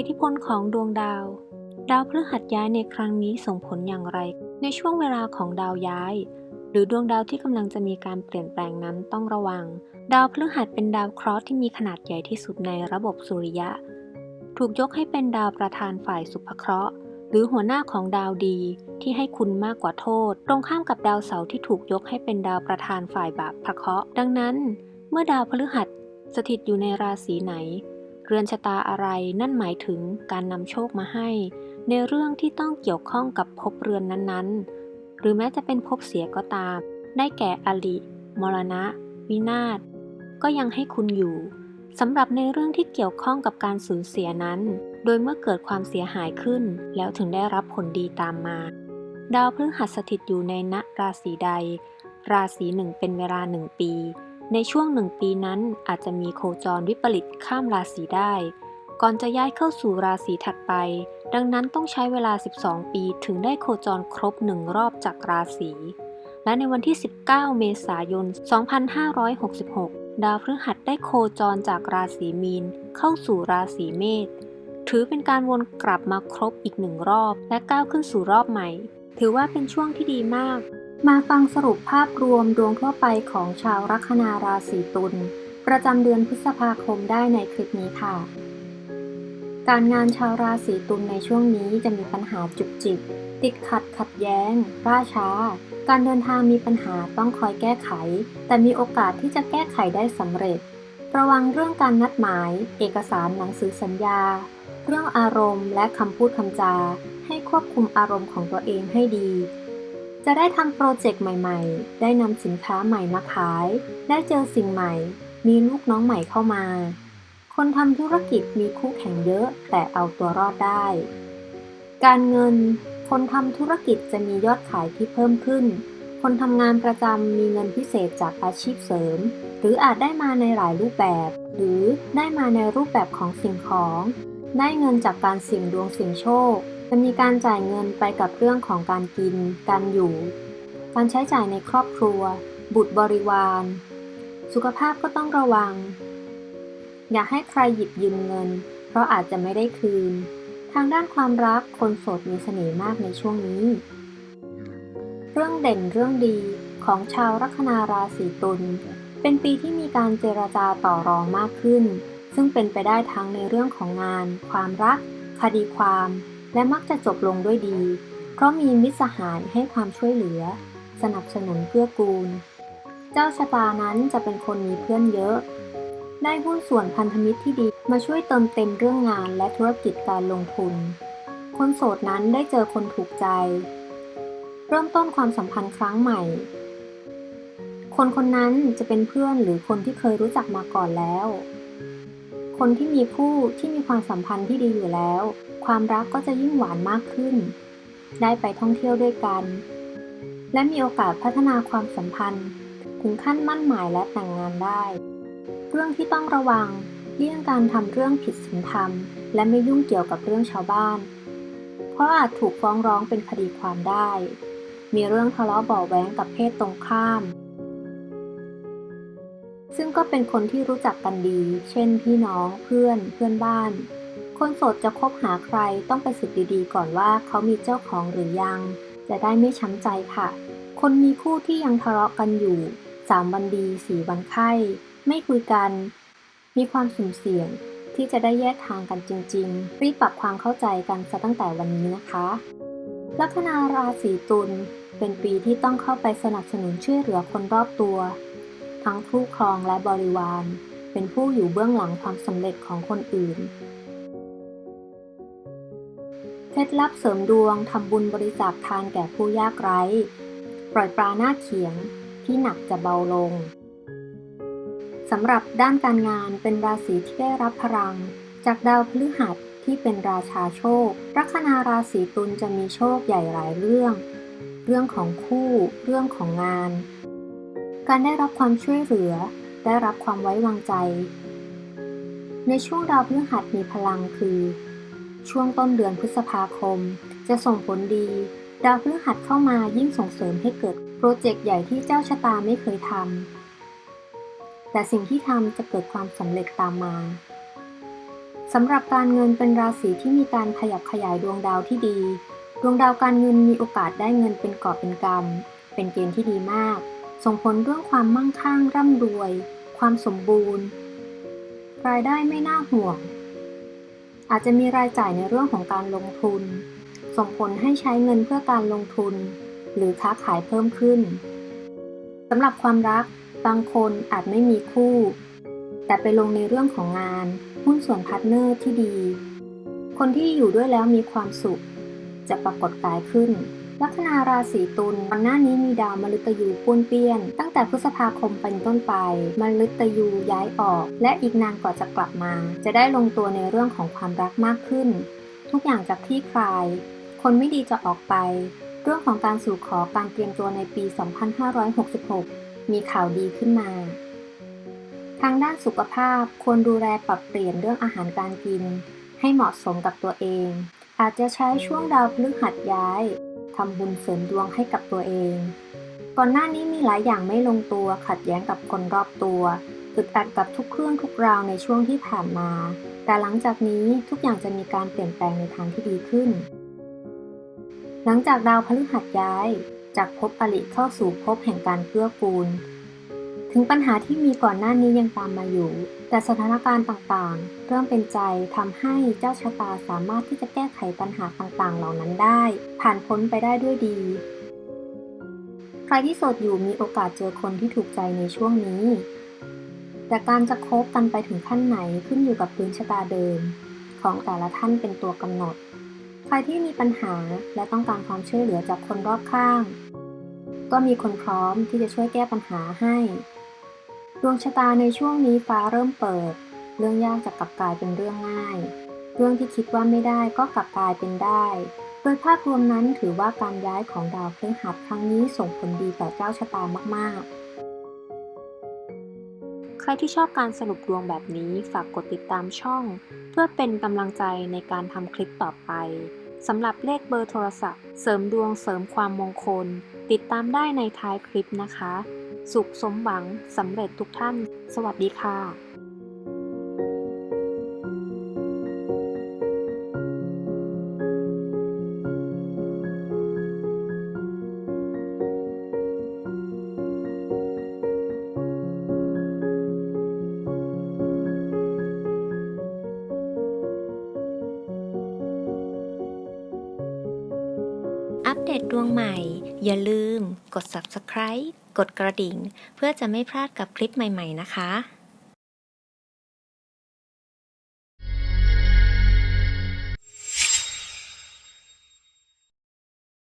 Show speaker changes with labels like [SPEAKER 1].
[SPEAKER 1] อิทธิพลของดวงดาว ดาวพฤหัสย้ายในครั้งนี้ส่งผลอย่างไร ในช่วงเวลาของดาวย้าย หรือดวงดาวที่กำลังจะมีการเปลี่ยนแปลงนั้นต้องระวัง ดาวพฤหัสเป็นดาวเคราะห์ที่มีขนาดใหญ่ที่สุดในระบบสุริยะ ถูกยกให้เป็นดาวประธานฝ่ายสุภเคราะห์ หรือหัวหน้าของดาวดีที่ให้คุณมากกว่าโทษ ตรงข้ามกับดาวเสาร์ที่ถูกยกให้เป็นดาวประธานฝ่ายบาปพระเคราะห์ดังนั้น เมื่อดาวพฤหัสสถิตอยู่ในราศีไหน เรือนชะตาอะไรนั่นหมายถึงการนำโชคมาให้ ในเรื่องที่ต้องเกี่ยวข้องกับภพเรือนนั้นๆ หรือแม้จะเป็นภพเสียก็ตาม ได้แก่อลิมรณะ วินาศ ก็ยังให้คุณอยู่สำหรับในเรื่องที่เกี่ยวข้องกับการสูญเสียนั้น โดยเมื่อเกิดความเสียหายขึ้น แล้วถึงได้รับผลดีตามมา ดาวพฤหัสสถิตอยู่ในณราศีใด ราศีหนึ่งเป็นเวลาหนึ่งปี ในช่วงหนึ่งปีนั้นอาจจะมีโคจรวิปริตข้ามราศีได้ ก่อนจะย้ายเข้าสู่ราศีถัดไป ดังนั้นต้องใช้เวลา 12 ปีถึงได้โคจรครบหนึ่งรอบจากราศีและในวันที่ 19 เมษายน 2566 ดาวพฤหัสได้โคจรจากราศีมีน เข้าสู่ราศีเมษ ถือเป็นการวนกลับมาครบอีกหนึ่งรอบ และก้าวขึ้นสู่รอบใหม่ ถือว่าเป็นช่วงที่ดีมาก มาฟังสรุปภาพรวมดวงทั่วไปของชาวลัคนาราศีตุล ประจำเดือนพฤษภาคมได้ในคลิปนี้ค่ะ การงานชาวราศีตุลในช่วงนี้จะมีปัญหาจุกจิก ติดขัดขัดแย้งล่าช้า การเดินทางมีปัญหาต้องคอยแก้ไข แต่มีโอกาสที่จะแก้ไขได้สำเร็จ ระวังเรื่องการนัดหมาย เอกสารหนังสือสัญญา เรื่องอารมณ์และคำพูดคำจา ให้ควบคุมอารมณ์ของตัวเองให้ดี จะได้ทำโปรเจกต์ใหม่ ๆ ได้นำสินค้าใหม่มาขาย ได้เจอสิ่งใหม่ มีลูกน้องใหม่เข้ามา คนทำธุรกิจมีคู่แข่งเยอะ แต่เอาตัวรอดได้ การเงิน คนทำธุรกิจจะมียอดขายที่เพิ่มขึ้น คนทำงานประจำมีเงินพิเศษจากอาชีพเสริม หรืออาจได้มาในหลายรูปแบบ หรือได้มาในรูปแบบของสิ่งของ ได้เงินจากการเสี่ยงดวงเสี่ยงโชค จะมีการจ่ายเงินไปกับเรื่องของการกิน การอยู่ การใช้จ่ายในครอบครัว บุตรบริวาร สุขภาพก็ต้องระวัง อย่าให้ใครหยิบยืมเงิน เพราะอาจจะไม่ได้คืน ทางด้านความรักคนโสดมีเสน่ห์มากในช่วงนี้ เรื่องเด่นเรื่องดีของชาวลัคนาราศีตุลเป็นปีที่มีการเจรจาต่อรองมากขึ้น ซึ่งเป็นไปได้ทั้งในเรื่องของงาน ความรัก คดีความ และมักจะจบลงด้วยดี เพราะมีมิตรสหายให้ความช่วยเหลือ สนับสนุนเกื้อกูล เจ้าชะตานั้นจะเป็นคนมีเพื่อนเยอะ ได้หุ้นส่วนพันธมิตรที่ดีมาช่วยเติมเต็มเรื่องงานและธุรกิจการลงทุน คนโสดนั้นได้เจอคนถูกใจ เริ่มต้นความสัมพันธ์ครั้งใหม่ คนคนนั้นจะเป็นเพื่อนหรือคนที่เคยรู้จักมาก่อนแล้ว คนที่มีคู่ที่มีความสัมพันธ์ที่ดีอยู่แล้ว ความรักก็จะยิ่งหวานมากขึ้น ได้ไปท่องเที่ยวด้วยกัน และมีโอกาสพัฒนาความสัมพันธ์ ถึงขั้นมั่นหมายและแต่งงานได้ เรื่องที่ต้องระวังเลี่ยงการทำเรื่องผิดศีลธรรม และไม่ยุ่งเกี่ยวกับเรื่องชาวบ้าน เพราะอาจถูกฟ้องร้องเป็นคดีความได้ มีเรื่องทะเลาะเบาแว้งกับเพศตรงข้าม ซึ่งก็เป็นคนที่รู้จักกันดี เช่นพี่น้องเพื่อนเพื่อนบ้าน คนโสดจะคบหาใครต้องไปสึกดีๆ ก่อนว่าเขามีเจ้าของหรือยัง จะได้ไม่ช้ำใจค่ะ คนมีคู่ที่ยังทะเลาะกันอยู่สามวันดีสี่วันไข้ ไม่คุยกัน มีความสุ่มเสี่ยงที่จะได้แยกทางกันจริงๆ รีบปรับความเข้าใจกันซะตั้งแต่วันนี้นะคะ ลัคนาราศีตุลเป็นปีที่ต้องเข้าไปสนับสนุนช่วยเหลือคนรอบตัว ทั้งผู้ครองและบริวาร เป็นผู้อยู่เบื้องหลังความสำเร็จของคนอื่น เคล็ดลับเสริมดวงทำบุญบริจาคทานแก่ผู้ยากไร้ ปล่อยปลาหน้าเขียงที่หนักจะเบาลงสำหรับด้านการงานเป็นราศีที่ได้รับพลัง จากดาวพฤหัสที่เป็นราชาโชค ลัคนาราศีตุลจะมีโชคใหญ่หลายเรื่อง เรื่องของคู่ เรื่องของงาน การได้รับความช่วยเหลือ ได้รับความไว้วางใจ ในช่วงดาวพฤหัสมีพลังคือ ช่วงต้นเดือนพฤษภาคม จะส่งผลดี ดาวพฤหัสเข้ามายิ่งส่งเสริมให้เกิดโปรเจกต์ใหญ่ที่เจ้าชะตาไม่เคยทำ แต่สิ่งที่ทำจะเกิดความสำเร็จตามมาสำหรับการเงินเป็นราศีที่มีการขยับขยายดวงดาวที่ดี ดวงดาวการเงินมีโอกาสได้เงินเป็นกอบเป็นกำเป็นเกณฑ์ที่ดีมาก ส่งผลเรื่องความมั่งคั่งร่ำรวย ความสมบูรณ์ รายได้ไม่น่าห่วง อาจจะมีรายจ่ายในเรื่องของการลงทุน ส่งผลให้ใช้เงินเพื่อการลงทุน หรือค้าขายเพิ่มขึ้นสำหรับความรักบางคนอาจไม่มีคู่ แต่ไปลงในเรื่องของงานหุ้นส่วนพาร์ทเนอร์ที่ดี คนที่อยู่ด้วยแล้วมีความสุข จะปรากฏกายขึ้น ลัคนาราศีตุลก่อนหน้านี้มีดาวมฤตยูป้วนเปี้ยน ตั้งแต่พฤษภาคมเป็นต้นไปมฤตยูย้ายออก และอีกนานกว่าจะกลับมา จะได้ลงตัวในเรื่องของความรักมากขึ้น ทุกอย่างจะคลี่คลาย คนไม่ดีจะออกไป เรื่องของการสู่ขอการเตรียมตัวในปี 2566 มีข่าวดีขึ้นมา ทางด้านสุขภาพควรดูแลปรับเปลี่ยนเรื่องอาหารการกิน ให้เหมาะสมกับตัวเอง อาจจะใช้ช่วงดาวพฤหัสย้าย ทำบุญเสริมดวงให้กับตัวเอง ก่อนหน้านี้มีหลายอย่างไม่ลงตัวขัดแย้งกับคนรอบตัวอึดอัดกับทุกเครื่องทุกราวในช่วงที่ผ่านมา แต่หลังจากนี้ทุกอย่างจะมีการเปลี่ยนแปลงในทางที่ดีขึ้น หลังจากดาวพฤหัสย้าย จากภพอริเข้าสู่ภพแห่งการเกื้อกูล ถึงปัญหาที่มีก่อนหน้านี้ยังตามมาอยู่ แต่สถานการณ์ต่างๆ เริ่มเป็นใจทำให้เจ้าชะตาสามารถที่จะแก้ไขปัญหาต่างๆ เหล่านั้นได้ ผ่านพ้นไปได้ด้วยดี ใครที่โสดอยู่มีโอกาสเจอคนที่ถูกใจในช่วงนี้ แต่การจะคบกันไปถึงขั้นไหนขึ้นอยู่กับพื้นชะตาเดิม ของแต่ละท่านเป็นตัวกำหนด ใครที่มีปัญหาและต้องการความช่วยเหลือจากคนรอบข้างก็มีคนพร้อมที่จะช่วยแก้ปัญหาให้ ดวงชะตาในช่วงนี้ฟ้าเริ่มเปิด เรื่องยากจะกลับกลายเป็นเรื่องง่าย เรื่องที่คิดว่าไม่ได้ก็กลับกลายเป็นได้ โดยภาพรวมนั้นถือว่าการย้ายของดาวพฤหัสครั้งนี้ส่งผลดีต่อเจ้าชะตามากๆ ใครที่ชอบการสรุปดวงแบบนี้ฝากกดติดตามช่อง เพื่อเป็นกำลังใจในการทำคลิปต่อไปสำหรับเลขเบอร์โทรศัพท์ เสริมดวงเสริมความมงคล ติดตามได้ในท้ายคลิปนะคะ สุขสมหวังสำเร็จทุกท่าน สวัสดีค่ะ
[SPEAKER 2] อัปเดตดวงใหม่ อย่าลืมกด subscribe กดกระดิ่ง เพื่อจะไม่พลาดกับคลิปใหม่ ๆ นะคะ